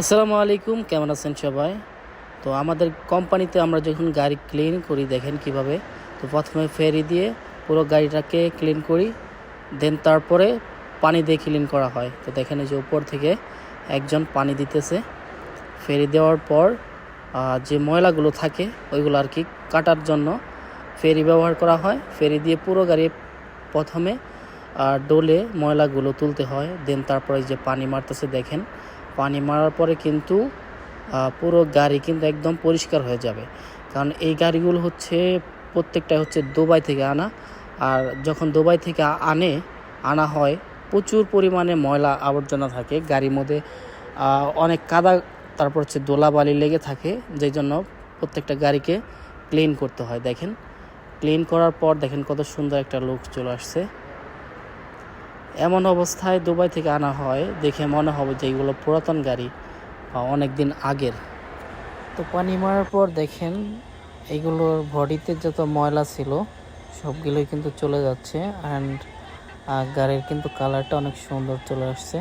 আসসালামু আলাইকুম, কেমন আছেন সবাই? তো আমাদের কোম্পানিতে আমরা যখন গাড়ি ক্লিন করি, দেখেন কীভাবে। তো প্রথমে ফেরি দিয়ে পুরো গাড়িটাকে ক্লিন করি দেন তারপরে পানি দিয়ে ক্লিন করা হয়। তো দেখেন যে উপর থেকে একজন পানি দিতেছে। ফেরি দেওয়ার পর যে ময়লাগুলো থাকে, ওইগুলো আর কি কাটার জন্য ফেরি ব্যবহার করা হয়। ফেরি দিয়ে পুরো গাড়ি প্রথমে ডোলে ময়লাগুলো তুলতে হয় দেন তারপরে যে পানি মারতেছে, দেখেন। পানি মারার পরে কিন্তু পুরো গাড়ি কিন্তু একদম পরিষ্কার হয়ে যাবে। কারণ এই গাড়িগুলো হচ্ছে, প্রত্যেকটা হচ্ছে দুবাই থেকে আনা। আর যখন দুবাই থেকে আনে, আনা হয়, প্রচুর পরিমাণে ময়লা আবর্জনা থাকে গাড়ির মধ্যে। অনেক কাদা, তারপর হচ্ছে দোলাবালি লেগে থাকে, যেই জন্য প্রত্যেকটা গাড়িকে ক্লিন করতে হয়। দেখেন ক্লিন করার পর দেখেন কত সুন্দর একটা লুক চলে আসছে। এমন অবস্থায় দুবাই থেকে আনা হয়, দেখে মনে হবে যে এগুলো পুরাতন গাড়ি বা অনেক দিন আগের। তো পানি মারার পর দেখেন, এগুলোর বডিতে যত ময়লা ছিল, সবগুলোই কিন্তু চলে যাচ্ছে অ্যান্ড গাড়ির কিন্তু কালারটা অনেক সুন্দর চলে আসছে।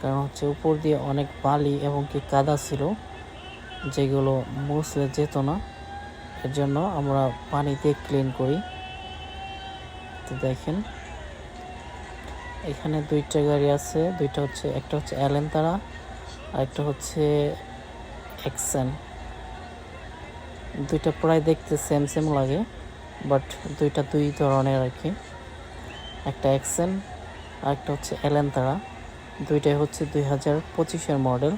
কারণ হচ্ছে উপর দিয়ে অনেক বালি এবং কি কাদা ছিল, যেগুলো মুছলে যেত না। এর জন্য আমরা পানিতে ক্লিন করি। তো দেখেন এখানে দুইটা গাড়ি আছে, দুইটা হচ্ছে, একটা হচ্ছে অ্যালেন্তারা আর একটা হচ্ছে এক্সেন দুইটা প্রায় দেখতে সেম সেম লাগে বাট দুইটা দুই ধরনের আর কি। একটা এক্সেন আর একটা হচ্ছে অ্যালেন্তারা দুইটাই হচ্ছে দুই হাজার পঁচিশের মডেল